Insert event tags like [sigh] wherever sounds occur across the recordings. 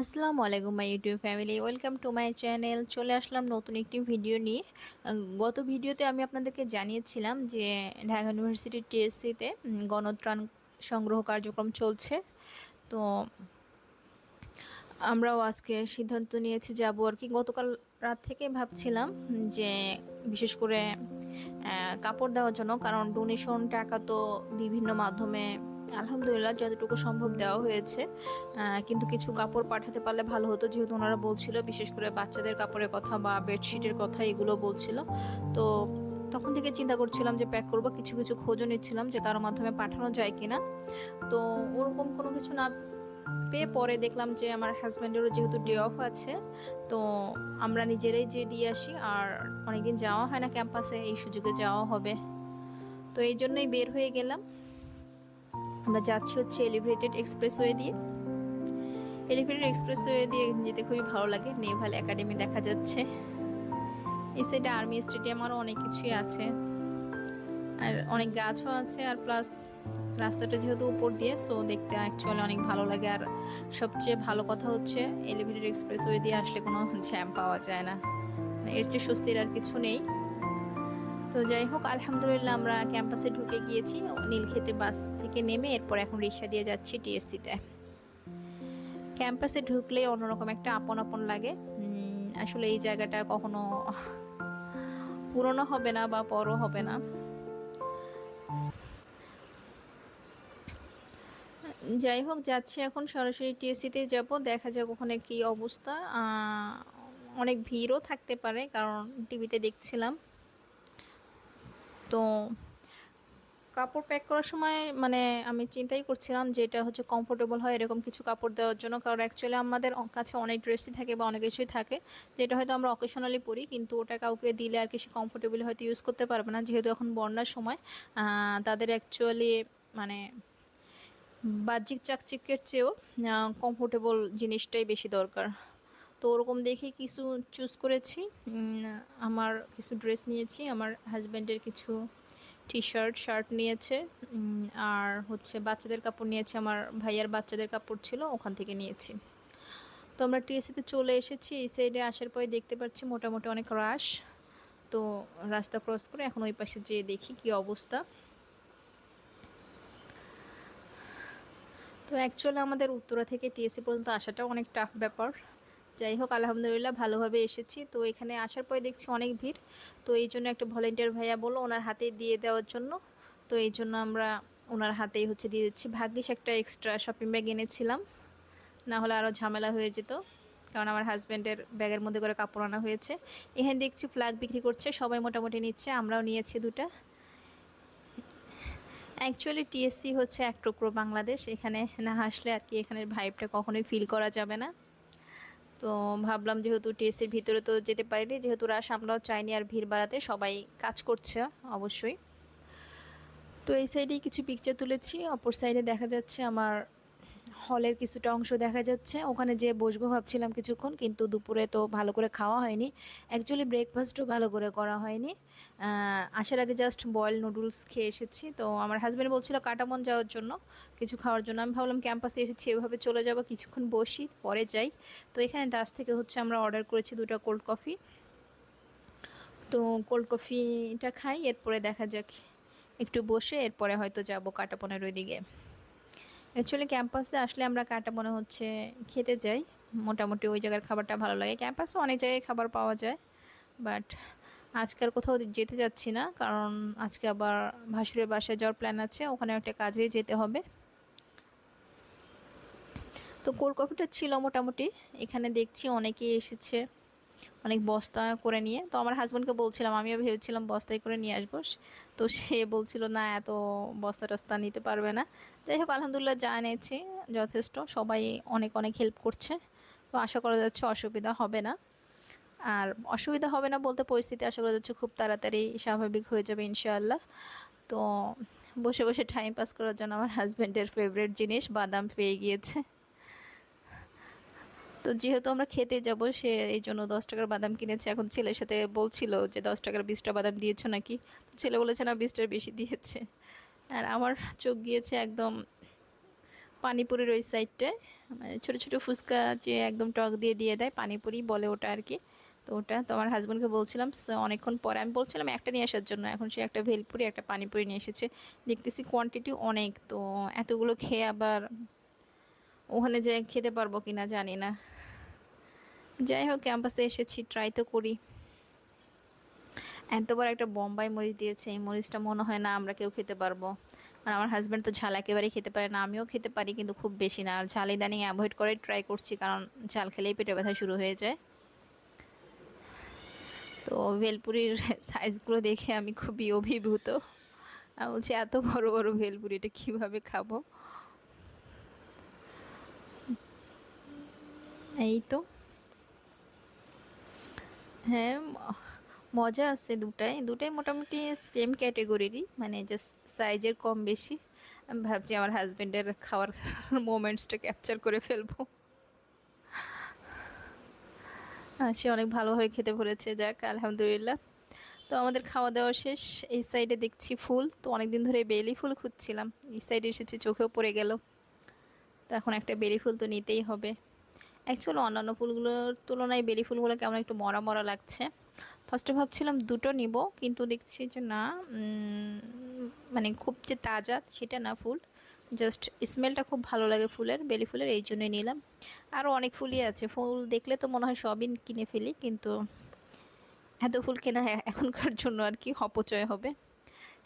আসসালামু আলাইকুম my YouTube family, welcome to my channel. চলে আসলাম নতুন একটি ভিডিও নিয়ে। গত ভিডিওতে আমি আপনাদেরকে জানিয়েছিলাম যে ঢাকা ইউনিভার্সিটির টিএসসিতে গণত্রাণ সংগ্রহ কার্যক্রম চলছে। তো আমরাও আজকে সিদ্ধান্ত নিয়েছি যাব আর কি। গতকাল রাত থেকে ভাবছিলাম যে বিশেষ করে কাপড় দেওয়ার জন্য, কারণ ডোনেশন টাকা তো বিভিন্ন মাধ্যমে আলহামদুলিল্লাহ যতটুকু সম্ভব দেওয়া হয়েছে। কিন্তু কিছু কাপড় পাঠাতে পারলে ভালো হতো, যেহেতু ওনারা বলছিল, বিশেষ করে বাচ্চাদের কাপড়ের কথা বা বেডশিটের কথা এগুলো বলছিল। তো তখন থেকে চিন্তা করছিলাম যে প্যাক করব, কিছু কিছু খোঁজও নিচ্ছিলাম যে কারোর মাধ্যমে পাঠানো যায় কিনা। তো ওরকম কোনো কিছু না পেয়ে পরে দেখলাম যে আমার হাজব্যান্ডেরও যেহেতু ডে অফ আছে, তো আমরা নিজেরাই যে দিয়ে আসি। আর অনেকদিন যাওয়া হয় না ক্যাম্পাসে এই সুযোগে যাওয়া হবে। তো এই জন্যই বের হয়ে গেলাম। আমরা যাচ্ছি হচ্ছে এলিভেটেড এক্সপ্রেসওয়ে দিয়ে। এলিভেটেড এক্সপ্রেসওয়ে দিয়ে যেতে খুবই ভালো লাগে। নেভাল একাডেমি দেখা যাচ্ছে। এই সাইডে আর্মি স্টেডিয়াম আরও অনেক কিছুই আছে। আর অনেক গাছও আছে আর প্লাস রাস্তাটা যেহেতু উপর দিয়ে সো দেখতে অ্যাকচুয়ালি অনেক ভালো লাগে। আর সবচেয়ে ভালো কথা হচ্ছে এলিভেটেড এক্সপ্রেসওয়ে দিয়ে আসলে কোনো জ্যাম পাওয়া যায় না। মানে এর চেয়ে স্বস্তির আর কিছু নেই। তো যাই হোক, আলহামদুলিল্লাহ আমরা ক্যাম্পাসে ঢুকে গিয়েছি। নীলক্ষেতে বাস থেকে নেমে এরপর এখন রিক্সা দিয়ে যাচ্ছি টিএসসিতে। ক্যাম্পাসে ঢুকলে অন্যরকম একটা আপন আপন লাগে। আসলে এই জায়গাটা কখনো পুরনো হবে না বা বড় হবে না। যাই হোক, যাচ্ছি এখন সরাসরি টিএসসিতে যাব। দেখা যাক ওখানে কি অবস্থা। অনেক ভিড়ও থাকতে পারে, কারণ টিভিতে দেখছিলাম। তো কাপড় প্যাক করার সময় মানে আমি চিন্তাই করছিলাম যে এটা হচ্ছে কমফোর্টেবল হয় এরকম কিছু কাপড় দেওয়ার জন্য। কারণ অ্যাকচুয়ালি আমাদের কাছে অনেক ড্রেসই থাকে বা অনেক কিছুই থাকে যেটা হয়তো আমরা অকেশনালি পরি, কিন্তু ওটা কাউকে দিলে আর কি সে কমফোর্টেবল হয়তো ইউজ করতে পারবে না। যেহেতু এখন বন্যার সময় তাদের অ্যাকচুয়ালি মানে বাহ্যিক চাকচিক্যের চেয়েও কমফোর্টেবল জিনিসটাই বেশি দরকার। তো ওরকম দেখে কিছু চুজ করেছি। আমার কিছু ড্রেস নিয়েছি, আমার হাজব্যান্ডের কিছু টি শার্ট শার্ট নিয়েছে আর হচ্ছে বাচ্চাদের কাপড় নিয়েছে, আমার ভাইয়ার বাচ্চাদের কাপড় ছিল, ওখান থেকে নিয়েছি। তো আমরা টিএসসিতে চলে এসেছি, এই সাইডে আসার পরে দেখতে পাচ্ছি মোটামুটি অনেক রাশ তো রাস্তা ক্রস করে এখন ওই পাশে যেয়ে দেখি কি অবস্থা। তো অ্যাকচুয়ালি আমাদের উত্তরা থেকে টিএসসি পর্যন্ত আসাটাও অনেক টাফ ব্যাপার। যাই হোক, আলহামদুলিল্লাহ ভালোভাবে এসেছি। তো এখানে আসার পরে দেখছি অনেক ভিড়। তো এই জন্য একটা ভলেন্টিয়ার ভাইয়া বলল ওনার হাতে দিয়ে দেওয়ার জন্য। তো এই জন্য আমরা ওনার হাতেই হচ্ছে দিয়ে দিচ্ছি। ভাগ্যিস একটা এক্সট্রা শপিং ব্যাগ এনেছিলাম। না হলে আরও ঝামেলা হয়ে যেত। কারণ আমার হাজব্যান্ডের ব্যাগের মধ্যে করে কাপড় আনা হয়েছে। এখানে দেখছি ফ্ল্যাগ বিক্রি করছে, সবাই মোটামুটি নিচ্ছে, আমরাও নিয়েছি দুটা। অ্যাকচুয়ালি টিএসসি হচ্ছে এক টুকরো বাংলাদেশ। এখানে না আসলে আর কি এখানের ভাইবটা কখনোই ফিল করা যাবে না। তো ভাবলাম যেহেতু টিএসসির ভিতরে তো যেতে পারিনি, যেহেতু রাশ আমরাও চাইনি আর ভিড় বাড়াতে, সবাই কাজ করছে অবশ্যই। তো এই সাইডেই কিছু পিকচার তুলেছি, অপর সাইডে দেখা যাচ্ছে আমার হলের কিছুটা অংশ দেখা যাচ্ছে। ওখানে যে বসবো ভাবছিলাম কিছুক্ষণ, কিন্তু দুপুরে তো ভালো করে খাওয়া হয়নি। অ্যাকচুয়ালি ব্রেকফাস্টও ভালো করে করা হয়নি। আসার আগে জাস্ট বয়েল নুডলস খেয়ে এসেছি। তো আমার হাজব্যান্ড বলছিল, কাটামন যাওয়ার জন্য কিছু খাওয়ার জন্য। আমি ভাবলাম ক্যাম্পাসে এসেছি, এভাবে চলে যাব, কিছুক্ষণ বসি, পরে যাই। তো এখানে ডাস থেকে হচ্ছে আমরা অর্ডার করেছি দুটো কোল্ড কফি তো কোল্ড কফিটা খাই, এরপরে দেখা যাক, একটু বসে, এরপরে হয়তো যাব কাটাপনের ওই দিকে অ্যাকচুয়ালি ক্যাম্পাসে আসলে আমরা কাটা মনে হচ্ছে খেতে যাই। মোটামুটি ওই জায়গার খাবারটা ভালো লাগে। ক্যাম্পাসে অনেক জায়গায় খাবার পাওয়া যায়। বাট আজকাল কোথাও যেতে যাচ্ছি না, কারণ আজকে আবার ভাসুরের বাসায় যাওয়ার প্ল্যান আছে। ওখানে একটা কাজে যেতে হবে। তো কোল্ড কফিটা ছিল মোটামুটি। এখানে দেখছি অনেকেই এসেছে। অনেক বস্তা করে নিয়ে। তো আমার হাজব্যান্ডকে বলছিলাম, আমিও ভেবেছিলাম বস্তায় করে নিয়ে আসব। তো সে বলছিল, না, এত বস্তা টস্তা নিতে পারবে না। যাই হোক, আলহামদুলিল্লাহ যা এনেছি, যথেষ্ট। সবাই অনেক অনেক হেল্প করছে। তো আশা করা যাচ্ছে অসুবিধা হবে না। আর অসুবিধা হবে না বলতে পরিস্থিতি আশা করা যাচ্ছে খুব তাড়াতাড়ি স্বাভাবিক হয়ে যাবে ইনশাআল্লাহ। তো বসে বসে টাইম পাস করার জন্য আমার হাজব্যান্ডের ফেভারিট জিনিস বাদাম পেয়ে গিয়েছে। তো যেহেতু আমরা খেতে যাব, সে এই জন্য দশ টাকার বাদাম কিনেছে। এখন ছেলের সাথে বলছিল যে, দশ টাকার বিশটা বাদাম দিয়েছ নাকি? তো ছেলে বলেছে, না, বিশটার বেশি দিয়েছে। আর আমার চোখ গিয়েছে একদম পানিপুরির ওই সাইডটায় মানে ছোটো ছোটো ফুচকা যে একদম টক দিয়ে দিয়ে দেয়, পানিপুরি বলে ওটা আর কি। তো ওটা তো আমার হাজব্যান্ডকে বলছিলাম অনেকক্ষণ পরে আমি বলছিলাম, একটা নিয়ে আসার জন্য। এখন সে একটা ভেলপুরি, একটা পানিপুরি নিয়ে এসেছে। দেখতেছি কোয়ান্টিটি অনেক, তো এতগুলো খেয়ে আবার ওখানে যে খেতে পারব কি না জানি না। যাই হোক ক্যাম্পাসে এসেছি ট্রাই তো করি। এত বড় একটা বোম্বাই মরিচ দিয়েছে, এই মরিচটা মনে হয় না আমরা কেউ খেতে পারব। আর আমার হাজব্যান্ড তো ঝাল একেবারেই খেতে পারে না, আমিও খেতে পারি, কিন্তু খুব বেশি না। আর ঝাল ইদানিং অ্যাভয়েড করে ট্রাই করছি, কারণ ঝাল খেলেই পেটে ব্যথা শুরু হয়ে যায়। তো ভেলপুরির সাইজগুলো দেখে আমি খুবই অভিভূত। আমি বলছি, এত বড় বড় ভেলপুরি, এটা কীভাবে খাব? এই তো। হ্যাঁ মজা আছে দুটাই। দুটাই মোটামুটি সেম ক্যাটেগরিরই মানে জাস্ট সাইজের কম বেশি। আমি ভাবছি আমার হাজব্যান্ডের খাওয়ার [laughs] মোমেন্টসটা ক্যাপচার করে ফেলব। সে অনেক ভালোভাবে খেতে পড়েছে যাক, আলহামদুলিল্লাহ। তো আমাদের খাওয়া দাওয়া শেষ। এই সাইডে দেখছি ফুল। তো অনেক দিন ধরে বেলি ফুল খুঁজছিলাম। এই সাইডে এসেছে, চোখেও পড়ে গেল। তো এখন একটা বেলি ফুল তো নিতেই হবে। অ্যাকচুয়ালি অন্যান্য ফুলগুলোর তুলনায় বেলি ফুলগুলো কেমন একটু মরা মরা লাগছে। ফার্স্টে ভাবছিলাম দুটো নিব, কিন্তু দেখছি যে না মানে খুব যে তাজা সেটা না ফুল। জাস্ট স্মেলটা খুব ভালো লাগে ফুলের, বেলি ফুলের, এই জন্যই নিলাম। আরও অনেক ফুলই আছে, ফুল দেখলে তো মনে হয় সবই কিনে ফেলি, কিন্তু এত ফুল কেনা এখনকার জন্য আর কি অপচয় হবে।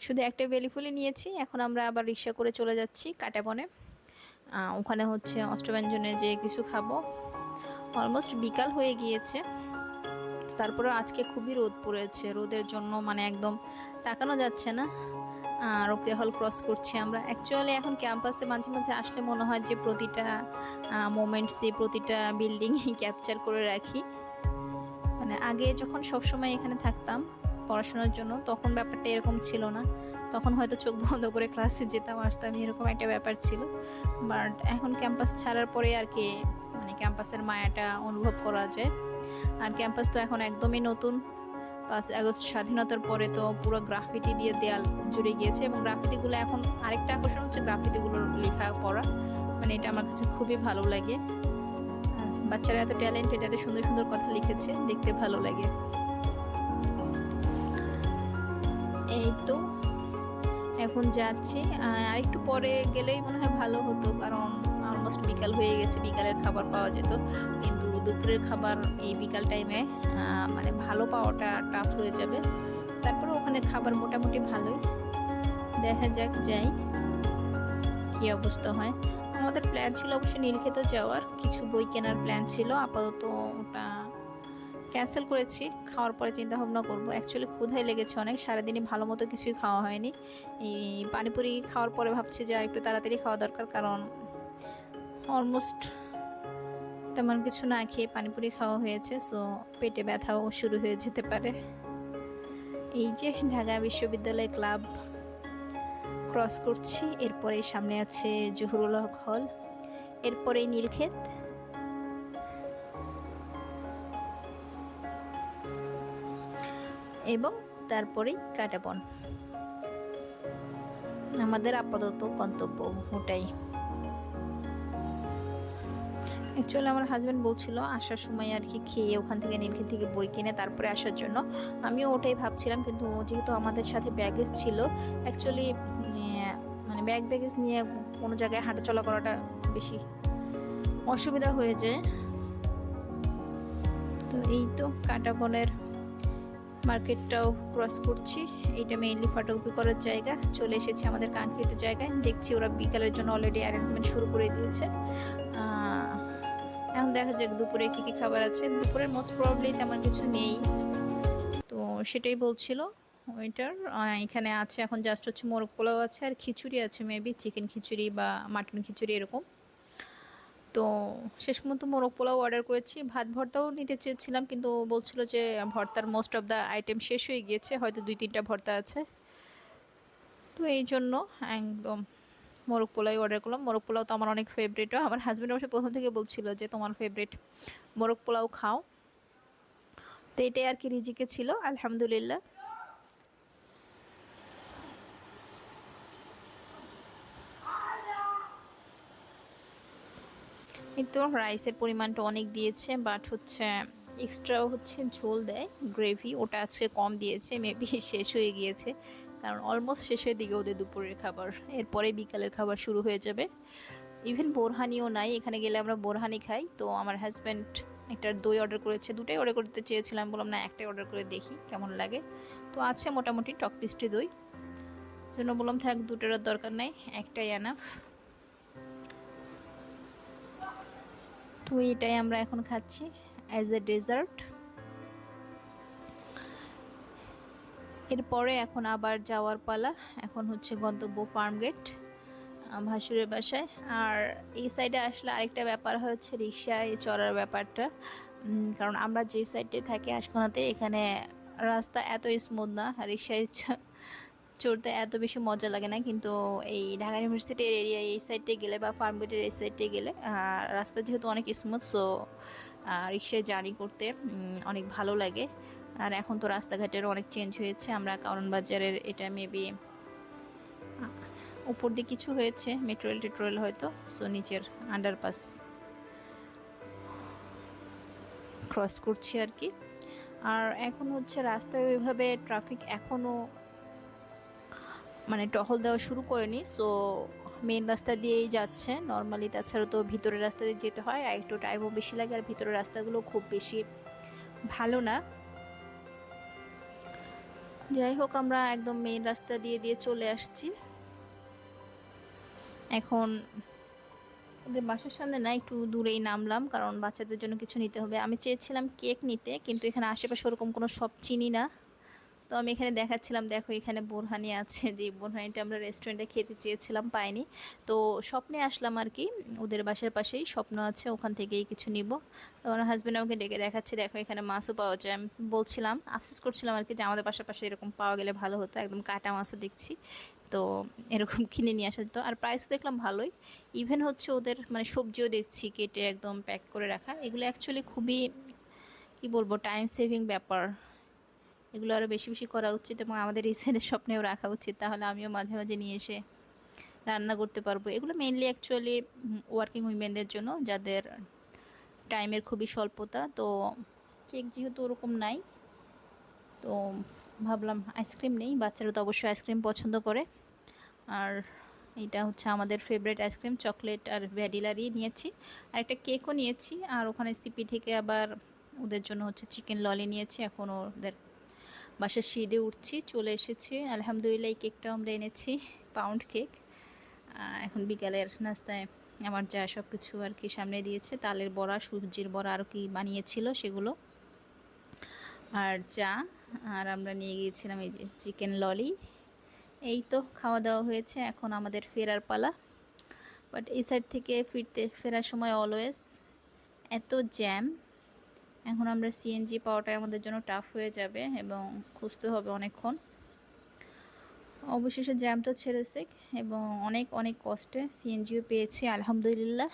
শুধু একটা বেলি ফুলই নিয়েছি, এখন আমরা আবার রিক্সা করে চলে যাচ্ছি কাটাবনে। ওখানে হচ্ছে অষ্টব্যঞ্জনে যে কিছু খাব। অলমোস্ট বিকাল হয়ে গিয়েছে। তারপরে আজকে খুবই রোদ পড়েছে। রোদের জন্য মানে একদম তাকানো যাচ্ছে না। আর ওকে হল ক্রস করছি আমরা। অ্যাকচুয়ালি এখন ক্যাম্পাসে মাঝে মাঝে আসলে মনে হয় যে প্রতিটা মোমেন্টসই প্রতিটা বিল্ডিংই ক্যাপচার করে রাখি। মানে আগে যখন সবসময় এখানে থাকতাম পড়াশোনার জন্য, তখন ব্যাপারটা এরকম ছিল না। তখন হয়তো চোখ বন্ধ করে ক্লাসে যেতাম, আসতাম, এরকম একটা ব্যাপার ছিল। বাট এখন ক্যাম্পাস ছাড়ার পরে আর কি মানে ক্যাম্পাসের মায়াটা অনুভব করা যায়। আর ক্যাম্পাস তো এখন একদমই নতুন। পাঁচ আগস্ট স্বাধীনতার পরে তো পুরো গ্রাফিতি দিয়ে দেয়াল জুড়ে গিয়েছে এবং গ্রাফিতিগুলো এখন আরেকটা আকর্ষণ হচ্ছে গ্রাফিতিগুলোর লেখা পড়া। মানে এটা আমার কাছে খুবই ভালো লাগে। বাচ্চারা এত ট্যালেন্টেড, এত সুন্দর সুন্দর কথা লিখেছে, দেখতে ভালো লাগে। এই তো, এখন যাচ্ছি। আর একটু পরে গেলেই মনে হয় ভালো হতো, কারণ অলমোস্ট বিকাল হয়ে গেছে, বিকালের খাবার পাওয়া যেত। কিন্তু দুপুরের খাবার এই বিকাল টাইমে মানে ভালো পাওয়াটা টাফ হয়ে যাবে। তারপরে ওখানে খাবার মোটামুটি ভালোই। দেখা যাক, যাই। কি অবস্থা হয়। আমাদের প্ল্যান ছিল অবশ্যই নীলক্ষেতেও যাওয়ার। কিছু বই কেনার প্ল্যান ছিল। আপাতত ওটা ক্যান্সেল করেছি। খাওয়ার পরে চিন্তা ভাবনা করব। অ্যাকচুয়ালি ক্ষুধাই লেগেছে অনেক। সারাদিনই ভালো মতো কিছুই খাওয়া হয়নি। এই পানিপুরি খাওয়ার পরে ভাবছি যে আর একটু তাড়াতাড়ি খাওয়া দরকার। কারণ অলমোস্ট তেমন কিছু না খেয়ে পানিপুরি খাওয়া হয়েছে সো পেটে ব্যথাও শুরু হয়ে যেতে পারে। এই যে ঢাকা বিশ্ববিদ্যালয় ক্লাব ক্রস করছি এরপরে সামনে আছে জহুরুল হক হল এরপরে নীলক্ষেত। এবং তারপরেই কাটাবন। আমাদের আপাতত গন্তব্য ওটাই। অ্যাকচুয়ালি আমার হাজব্যান্ড বলছিল, আসার সময় আর কি খেয়ে ওখান থেকে নীলক্ষেত থেকে বই কিনে তারপরে আসার জন্য। আমিও ওটাই ভাবছিলাম, কিন্তু যেহেতু আমাদের সাথে ব্যাগেজ ছিল অ্যাকচুয়ালি মানে ব্যাগ ব্যাগেজ নিয়ে কোনো জায়গায় হাঁটাচলা করাটা বেশি অসুবিধা হয়ে যায়। তো এই তো কাটাবনের মার্কেটটাও ক্রস করছি। এইটা মেইনলি ফটোকপি করার জায়গা। চলে এসেছে আমাদের কাঙ্ক্ষিত জায়গায়। দেখছি ওরা বিকালের জন্য অলরেডি অ্যারেঞ্জমেন্ট শুরু করে দিয়েছে। এখন দেখা যাক দুপুরে কী কী খাবার আছে। দুপুরের মোস্ট প্রবলি তেমন কিছু নেই। তো সেটাই বলছিল ওইটার এখানে আছে এখন জাস্ট হচ্ছে মোরগ পোলাও আছে আর খিচুড়ি আছে মেবি চিকেন খিচুড়ি বা মাটন খিচুড়ি এরকম। তো শেষ মতো মোরগ পোলাও অর্ডার করেছি। ভাত ভর্তাও নিতে চেয়েছিলাম কিন্তু বলছিল যে ভর্তার মোস্ট অফ দ্য আইটেম শেষ হয়ে গিয়েছে, হয়তো দুই তিনটা ভর্তা আছে। তো এই জন্য একদম মোরগ পোলাই অর্ডার করলাম। মোরগ পোলাও তো আমার অনেক ফেভারিটও আমার হাজব্যান্ড অবশ্যই প্রথম থেকে বলছিল যে, তোমার ফেভারিট মোরগ পোলাও খাও। তো এটাই আর কি রিজিকে ছিল, আলহামদুলিল্লাহ। কিন্তু রাইসের পরিমাণটা অনেক দিয়েছে বাট হচ্ছে এক্সট্রা হচ্ছে ঝোল দেয় গ্রেভি ওটা আজকে কম দিয়েছে মেবি [laughs] শেষ হয়ে গিয়েছে। কারণ অলমোস্ট শেষের দিকে ওদের দুপুরের খাবার। এরপরে বিকালের খাবার শুরু হয়ে যাবে। ইভেন বোরহানিও নাই, এখানে গেলে আমরা বোরহানি খাই। তো আমার হাজব্যান্ড একটা দই অর্ডার করেছে, দুটাই অর্ডার করতে চেয়েছিলাম। বললাম, না, একটাই অর্ডার করে দেখি, কেমন লাগে? তো আছে মোটামুটি টক মিষ্টি দই। জন্য বললাম, থাক, দুটোর দরকার নাই, একটাই এনাফ তো এটাই আমরা এখন খাচ্ছি অ্যাজ এ ডেজার্ট এরপরে এখন আবার যাওয়ার পালা। এখন হচ্ছে গন্তব্য ফার্ম গেট ভাসুরের বাসায়। আর এই সাইডে আসলে আরেকটা ব্যাপার হচ্ছে রিক্সায় চড়ার ব্যাপারটা। কারণ আমরা যে সাইডে থাকি আশকোনাতে, এখানে রাস্তা এত স্মুথ না। রিক্সায় চড়তে এত বেশি মজা লাগে না। কিন্তু এই ঢাকা ইউনিভার্সিটির এরিয়া এই সাইডে গেলে বা ফার্ম গেটের এই সাইডে গেলে রাস্তা যেহেতু অনেক স্মুথ সো রিক্সায় জার্নি করতে অনেক ভালো লাগে। আর এখন তো রাস্তাঘাটের অনেক চেঞ্জ হয়েছে, আমরা কারণ বাজারের এটা মেবি উপর দিয়ে কিছু হয়েছে মেট্রো রেল টেট্রো হয়তো সো নিচের আন্ডারপাস ক্রস করছি আর কি। আর এখন হচ্ছে রাস্তায় ওইভাবে ট্রাফিক এখনও মানে টহল দেওয়া শুরু করেনি সো মেন রাস্তা দিয়েই যাচ্ছে। নর্মালি তাছাড়া তো ভিতরের রাস্তা দিয়ে যেতে হয়, আর একটু টাইমও বেশি লাগে, আর ভিতরের রাস্তাগুলো খুব বেশি ভালো না। যাই হোক, আমরা একদম মেইন রাস্তা দিয়ে দিয়ে চলে আসছি। এখন ওদের বাসার সামনে না একটু দূরেই নামলাম, কারণ বাচ্চাদের জন্য কিছু নিতে হবে। আমি চেয়েছিলাম কেক নিতে, কিন্তু এখানে আশেপাশে ওরকম কোনো সব চিনি না। তো আমি এখানে দেখাচ্ছিলাম, দেখো এখানে বোরহানি আছে, যে বোরহানিটা আমরা রেস্টুরেন্টে খেতে চেয়েছিলাম, পাইনি। তো স্বপ্নে আসলাম আর কি, ওদের বাসার পাশেই, স্বপ্ন আছে, ওখান থেকেই কিছু নিব। আমার হাজব্যান্ড আমাকে ডেকে দেখাচ্ছে, দেখো এখানে মাছও পাওয়া যায়, আমি বলছিলাম, আফসোস করছিলাম আর কি যে আমাদের বাসার পাশে এরকম পাওয়া গেলে ভালো হতো, একদম কাটা মাছও দেখছি। তো এরকম [laughs] কিনে নিয়ে আসা যেত, আর প্রাইস দেখলাম ভালোই। ইভেন হচ্ছে ওদের মানে সবজিও দেখছি, কেটে একদম প্যাক করে রাখা। এগুলো অ্যাকচুয়ালি খুবই, কি বলব টাইম সেভিং ব্যাপার। এগুলো আরও বেশি বেশি করা উচিত এবং আমাদের এই স্বপ্নেও রাখা উচিত। তাহলে আমিও মাঝে মাঝে নিয়ে এসে রান্না করতে পারব। এগুলো মেনলি অ্যাকচুয়ালি ওয়ার্কিং উইমেনদের জন্য, যাদের টাইমের খুবই স্বল্পতা। তো কেক যেহেতু ওরকম নাই, তো ভাবলাম আইসক্রিম নেই। বাচ্চারা তো অবশ্যই আইসক্রিম পছন্দ করে। আর এটা হচ্ছে আমাদের ফেভারিট আইসক্রিম চকলেট আর ভ্যানিলারই নিয়েছি। আর একটা কেকও নিয়েছি, আর ওখানে সিপি থেকে আবার ওদের জন্য হচ্ছে চিকেন ললি নিয়েছি। এখন ওদের বাসার সিঁদে উঠছি, চলে এসেছি। আলহামদুলিল্লাহ, এই কেকটাও আমরা এনেছি পাউন্ড কেক এখন বিকালের নাস্তায় আমার যা সব কিছু আর কি সামনে দিয়েছে, তালের বড়া, সুজির বড়া আরও কি বানিয়েছিল সেগুলো। আর চা, আর আমরা নিয়ে গিয়েছিলাম এই যে চিকেন ললি এই তো খাওয়া দাওয়া হয়েছে, এখন আমাদের ফেরার পালা। বাট এই সাইড থেকে ফিরতে, ফেরার সময় অলওয়েজ এত জ্যাম এখন আমরা সিএনজি পাওয়াটাই আমাদের জন্য টাফ হয়ে যাবে এবং খুঁজতে হবে অনেকক্ষণ। অবশেষে জ্যাম তো ছেড়েছে এবং অনেক অনেক কষ্টে সিএনজিও পেয়েছি, আলহামদুলিল্লাহ।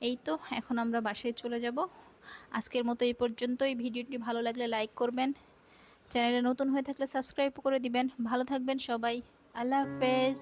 এই তো, এখন আমরা বাসায় চলে যাব। আজকের মতো এই পর্যন্তই। ভিডিওটি ভালো লাগলে লাইক করবেন। চ্যানেলে নতুন হয়ে থাকলে সাবস্ক্রাইব করে দিবেন। ভালো থাকবেন সবাই। আল্লাহ হাফেজ।